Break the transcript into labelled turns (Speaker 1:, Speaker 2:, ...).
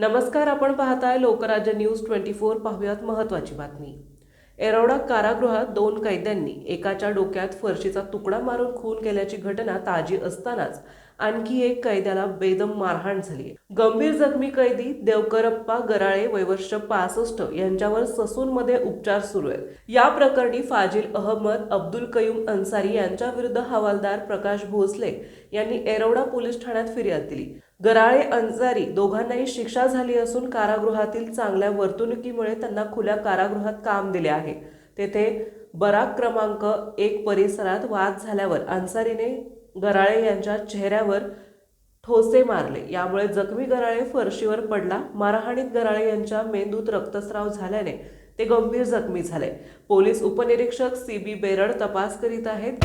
Speaker 1: नमस्कार आपण पाहताय लोकराज्य न्यूज ट्वेंटी फोर. पाहूयात महत्वाची बातमी. एरोडा कारागृहात दोन कैद्यांनी एकाच्या डोक्यात फरशीचा तुकडा मारून खून केल्याची घटना ताजी असतानाच आणखी एक कैद्याला बेदम मारहाण झाली. गंभीर जखमी कैदी देवकरप्पा गराळे वयवर्ष पासष्ट यांच्यावर ससूनमध्ये उपचार सुरू आहेत. या प्रकरणी फाजिल अहमद अब्दुल कयूम अन्सारी यांच्या विरुद्ध हवालदार प्रकाश भोसले यांनी एरोडा पोलीस ठाण्यात फिर्याद दिली. गराळे अंजारी दोघांनाही शिक्षा झाली असून कारागृहातील चांगल्या वर्तणुकीमुळे त्यांना खुल्या कारागृहात काम दिले आहे. तेथे बराक क्रमांक एक परिसरात वाद झाल्यावर अन्सारीने गराळे यांच्या चेहऱ्यावर ठोसे मारले. यामुळे जखमी गराळे फरशीवर पडला. मारहाणीत गराळे यांच्या मेंदूत रक्तस्राव झाल्याने ते गंभीर जखमी झाले. पोलीस उपनिरीक्षक सी बी बेरड तपास करीत आहेत.